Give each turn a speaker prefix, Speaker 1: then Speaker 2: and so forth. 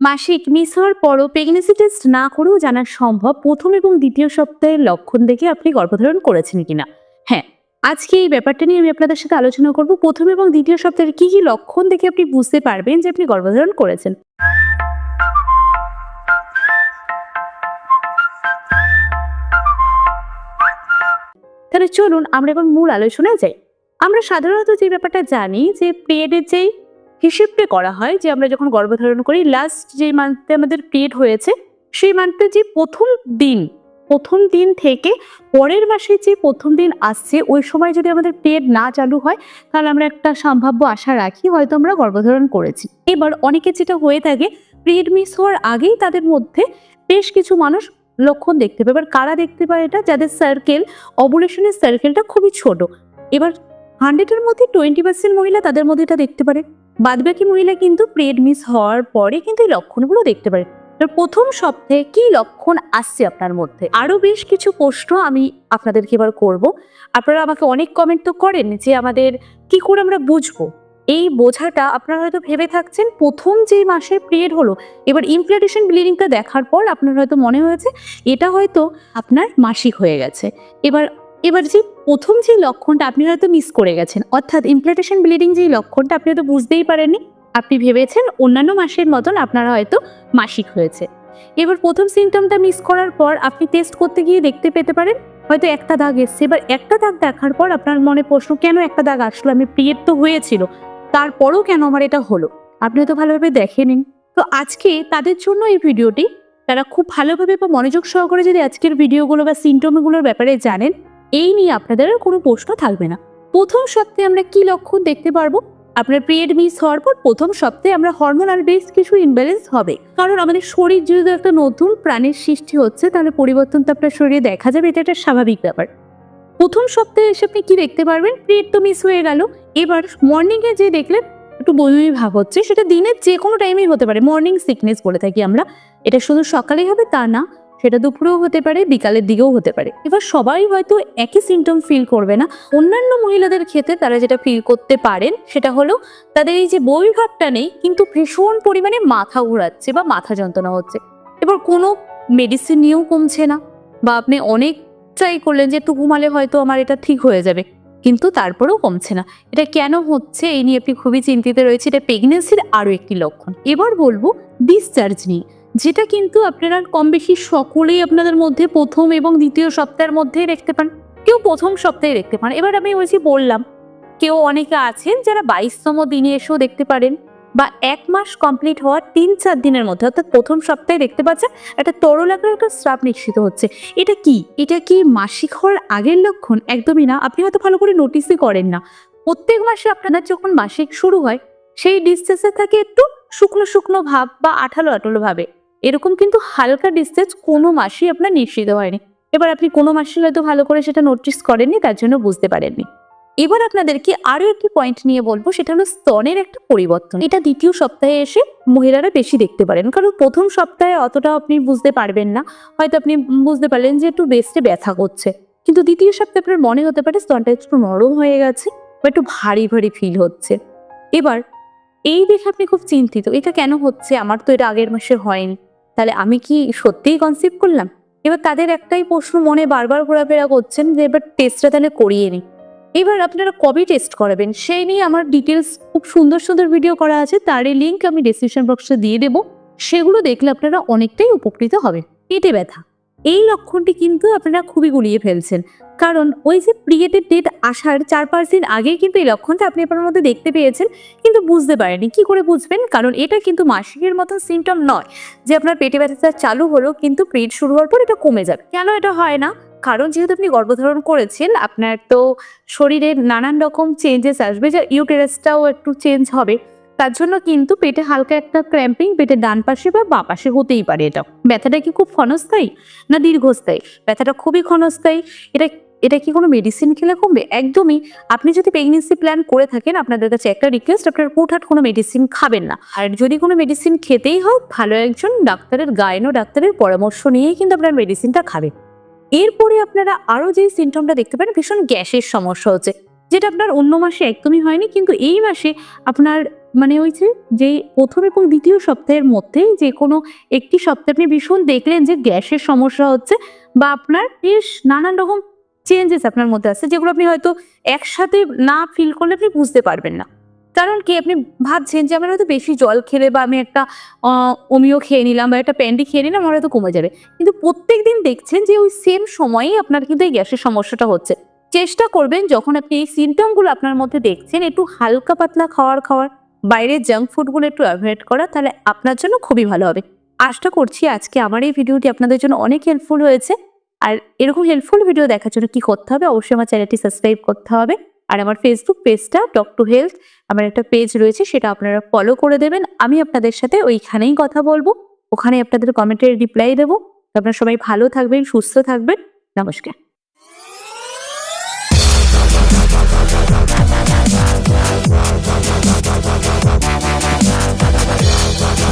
Speaker 1: মাসিক মিস হওয়ার পরও প্রেগনেন্সি টেস্ট না করেও জানা সম্ভব প্রথম এবং দ্বিতীয় সপ্তাহের লক্ষণ দেখে আপনি গর্ভধারণ করেছেন কিনা। হ্যাঁ আজকে এই ব্যাপারটা নিয়ে আমি আপনাদের সাথে আলোচনা করব। প্রথম এবং দ্বিতীয় সপ্তাহের কি কি লক্ষণ দেখে আপনি বুঝতে পারবেন যে আপনি গর্ভধারণ করেছেন। তাহলে চলুন আমরা এবার মূল আলোচনায় যাই। আমরা সাধারণত যে ব্যাপারটা জানি যে পিরিয়ডের যেই হিসেবটা করা হয় যে আমরা যখন গর্ভধারণ করি লাস্ট যে মান্থে আমাদের পিরিয়ড হয়েছে, সেই মান্থে যে প্রথম দিন প্রথম দিন থেকে পরের মাসে যে প্রথম দিন আসছে, ওই সময় যদি আমাদের পিরিয়ড না চালু হয়, তাহলে আমরা একটা সম্ভাব্য আশা রাখি, হয়তো আমরা গর্ভধারণ করেছি। এবার অনেকে যেটা হয়ে থাকে পিরিয়ড মিস হওয়ার আগেই তাদের মধ্যে বেশ কিছু মানুষ লক্ষণ দেখতে পায়। এবার কারা দেখতে পায় এটা? যাদের সার্কেল অবুলেশনের সার্কেলটা খুবই ছোট। এবার হান্ড্রেডের মধ্যে টোয়েন্টি পার্সেন্ট মহিলা তাদের মধ্যে এটা দেখতে পারে। বাদবাকি মহিলা কিন্তু প্রেড মিস হওয়ার পরে কিন্তু এই লক্ষণগুলো দেখতে পারে। প্রথম সপ্তাহে কি লক্ষণ আসছে আপনার মধ্যে? আরও বেশ কিছু প্রশ্ন আমি আপনাদেরকে এবার করব। আপনারা আমাকে অনেক কমেন্ট তো করেন যে আমাদের কি করে আমরা বুঝব? এই বোঝাটা আপনারা হয়তো ভেবে থাকছেন, প্রথম যে মাসের পিরিয়ড হলো, এবার ইমপ্লান্টেশন ব্লিডিংটা দেখার পর আপনার হয়তো মনে হয়েছে, এটা হয়তো আপনার মাসিক হয়ে গেছে। এবার এবার যে প্রথম যে লক্ষণটা আপনি হয়তো মিস করে গেছেন, অর্থাৎ ইমপ্লান্টেশন ব্লিডিং যে লক্ষণটা আপনি হয়তো বুঝতেই পারেননি, আপনি ভেবেছেন অন্যান্য মাসের মতন আপনার হয়তো মাসিক হয়েছে। এবার প্রথম সিমটমটা মিস করার পর আপনি টেস্ট করতে গিয়ে দেখতে পেতে পারেন, হয়তো একটা দাগ এসছে। এবার একটা দাগ দেখার পর আপনার মনে প্রশ্ন, কেন একটা দাগ আসলো? আমি পিরিয়ড তো হয়েছিল। তারপরও কেন আমার এটা হলো? আপনি তো ভালোভাবে দেখে নিন তো আজকে তাদের জন্য এই ভিডিওটি, তারা খুব ভালোভাবে বা মনোযোগ সহকারে যদি আজকের ভিডিওগুলো বা সিমটমগুলোর ব্যাপারে জানেন এই নিয়ে আপনাদের আর কোনো প্রশ্ন থাকবে না। প্রথম সপ্তাহে আমরা কি লক্ষণ দেখতে পারব? আপনার পিরিয়ড মিস হওয়ার পর প্রথম সপ্তাহে আমরা হরমোনাল বেশ কিছু ইমব্যালেন্স হবে। কারণ আমাদের শরীর যদি একটা নতুন প্রাণের সৃষ্টি হচ্ছে, তাহলে পরিবর্তন তো আপনার শরীরে দেখা যাবে, এটা একটা স্বাভাবিক ব্যাপার। প্রথম সপ্তাহে এসে আপনি কি দেখতে পারবেন? পিরিয়ড তো মিস হয়ে গেল। এবার মর্নিংয়ে যে দেখলেন, একটু বমি ভাব হচ্ছে, সেটা দিনের যে কোনো টাইমেই হতে পারে। মর্নিং সিকনেস বলে থাকি আমরা। এটা শুধু সকালেই হবে, তা না। সেটা দুপুরেও হতে পারে, বিকালের দিকেও হতে পারে। এবার সবাই হয়তো একই সিমটম ফিল করবে না। অন্যান্য মহিলাদের ক্ষেত্রে তারা যেটা ফিল করতে পারেন, সেটা হলো তাদের এই যে বই ভাবটা নেই, কিন্তু ভীষণ পরিমাণে মাথা ঘোরাচ্ছে বা মাথা যন্ত্রণা হচ্ছে। এবার কোনো মেডিসিন নিয়েও কমছে না বা আপনি অনেক ট্রাই করলেন যে একটু ঘুমালে হয়তো আমার এটা ঠিক হয়ে যাবে, কিন্তু তারপরেও কমছে না। এটা কেন হচ্ছে এই নিয়ে আপনি খুবই চিন্তিত রয়েছে এটা প্রেগনেন্সির আরও একটি লক্ষণ। এবার বলব ডিসচার্জ নিয়ে। যেটা কিন্তু আপনারা কম বেশি সকলেই আপনাদের মধ্যে প্রথম এবং দ্বিতীয় সপ্তাহের মধ্যেই দেখতে পান। কেউ প্রথম সপ্তাহে দেখতে পান। এবার আমি ওই যে বললাম, কেউ অনেকে আছেন যারা বাইশতম দিনে এসেও দেখতে পারেন বা এক মাস কমপ্লিট হওয়ার তিন চার দিনের মধ্যে, অর্থাৎ প্রথম সপ্তাহে দেখতে পাচ্ছেন, একটা তরল আকার একটা স্রাব নিশ্চিত হচ্ছে। এটা কি? এটা কি মাসিক হওয়ার আগের লক্ষণ? একদমই না। আপনি হয়তো ভালো করে নোটিসই করেন না। প্রত্যেক মাসে আপনাদের যখন মাসিক শুরু হয়, সেই ডিসচার্জে থাকে একটু শুকনো শুকনো ভাব বা আঠালো আঠালো ভাবে। এরকম কিন্তু হালকা ডিসচার্জ কোনো মাসেই আপনার নিশ্চিত হয়নি। এবার আপনি কোনো মাসে হয়তো ভালো করে সেটা নোটিস করেননি, তার জন্য বুঝতে পারেননি। এবার আপনাদেরকে আরও একটি পয়েন্ট নিয়ে বলব, সেটা হলো স্তনের একটা পরিবর্তন। এটা দ্বিতীয় সপ্তাহে এসে মহিলারা বেশি দেখতে পারেন। কারণ প্রথম সপ্তাহে অতটা আপনি বুঝতে পারবেন না। হয়তো আপনি বুঝতে পারলেন যে একটু বেস্টে ব্যথা করছে। কিন্তু দ্বিতীয় সপ্তাহে আপনার মনে হতে পারে স্তনটা একটু নরম হয়ে গেছে বা একটু ভারী ভারী ফিল হচ্ছে। এবার, এই দেখে আপনি খুব চিন্তিত, এটা কেন হচ্ছে? আমার তো এটা আগের মাসে হয়নি। তাহলে আমি কি সত্যিই কনসিভ করলাম? এবার তাদের একটাই প্রশ্ন মনে বারবার ঘোরাফেরা করছেন যে, এবার টেস্টটা তাহলে করিয়ে নিই এবার আপনারা কবে টেস্ট করাবেন? সেই নিয়ে আমার ডিটেলস খুব সুন্দর সুন্দর ভিডিও করা আছে। তারই লিঙ্ক আমি ডিসক্রিপশন বক্সে দিয়ে দেবো। সেগুলো দেখলে আপনারা অনেকটাই উপকৃত হবেন। পেটে ব্যথা। এই লক্ষণটি কিন্তু আপনারা খুবই গুলিয়ে ফেলছেন। কারণ ওই যে পিরিয়ডের ডেট আসার চার পাঁচ দিন আগেই কিন্তু এই লক্ষণটা আপনি আপনার মধ্যে দেখতে পেয়েছেন, কিন্তু বুঝতে পারেনি কি করে বুঝবেন? কারণ এটা কিন্তু মাসিকের মতন সিমটম নয় যে আপনার পেটে ব্যথাটা চালু হলো, কিন্তু পিরিয়ড শুরু হওয়ার পর এটা কমে যাবে। কেন এটা হয় না? কারণ যেহেতু আপনি গর্ভধারণ করেছেন, আপনার তো শরীরে নানান রকম চেঞ্জেস আসবে, যে ইউটেরাসটাও একটু চেঞ্জ হবে। তার জন্য কিন্তু পেটে হালকা একটা ক্র্যাম্পিং পেটের ডান পাশে বা বাঁ পাশে হতেই পারে এটা। ব্যথাটা কি খুব ক্ষণস্থায়ী না দীর্ঘস্থায়ী? ব্যথাটা খুবই ক্ষণস্থায়ী। এটা এটা কি কোনো মেডিসিন খেলে কমবে? একদমই। আপনি যদি প্রেগনেন্সি প্ল্যান করে থাকেন, আপনাদের কাছে একটা রিকোয়েস্ট আপনার হুটহাট কোনো মেডিসিন খাবেন না। আর যদি কোনো মেডিসিন খেতেই হোক ভালো একজন ডাক্তারের গায়নো ডাক্তারের পরামর্শ নিয়েই কিন্তু আপনার মেডিসিনটা খাবেন। এরপরে আপনারা আরও যে সিমটমটা দেখতে পারেন, ভীষণ গ্যাসের সমস্যা হচ্ছে। যেটা আপনার অন্য মাসে একদমই হয়নি, কিন্তু এই মাসে আপনার মানে ওই যে প্রথম এবং দ্বিতীয় সপ্তাহের মধ্যে যে কোনো একটি সপ্তাহে আপনি ভীষণ দেখলেন যে গ্যাসের সমস্যা হচ্ছে বা আপনার বেশ নানান রকম চেঞ্জেস আপনার মধ্যে আছে যেগুলো আপনি হয়তো একসাথে না ফিল করলে আপনি বুঝতে পারবেন না। কারণ কি? আপনি ভাবছেন যে আমার হয়তো বেশি জল খেলে বা আমি একটা অমিও খেয়ে নিলাম বা একটা প্যান্ডি খেয়ে নিলাম, আমার হয়তো কমে যাবে। কিন্তু প্রত্যেক দিন দেখছেন যে ওই সেম সময়েই আপনার কিন্তু এই গ্যাসের সমস্যাটা হচ্ছে। চেষ্টা করবেন যখন আপনি এই সিমটমগুলো আপনার মধ্যে দেখছেন একটু হালকা পাতলা খাওয়ার খাওয়ার। বাইরের জাঙ্ক ফুডগুলো একটু অ্যাভয়েড করা, তাহলে আপনার জন্য খুবই ভালো হবে। আশা করছি আজকে আমার এই ভিডিওটি আপনাদের জন্য অনেক হেল্পফুল হয়েছে। আর এরকম হেল্পফুল ভিডিও দেখার জন্য কি করতে হবে, অবশ্যই আমার চ্যানেলটি সাবস্ক্রাইব করতে হবে। আর আমার ফেসবুক পেজটা টক টু হেলথ আমার একটা পেজ রয়েছে, সেটা আপনারা ফলো করে দেবেন। আমি আপনাদের সাথে ওইখানেই কথা বলব। ওখানে আপনাদের কমেন্টের রিপ্লাই দেবো। আপনারা সবাই ভালো থাকবেন, সুস্থ থাকবেন। নমস্কার।
Speaker 2: ババ
Speaker 1: バババババババババババババ。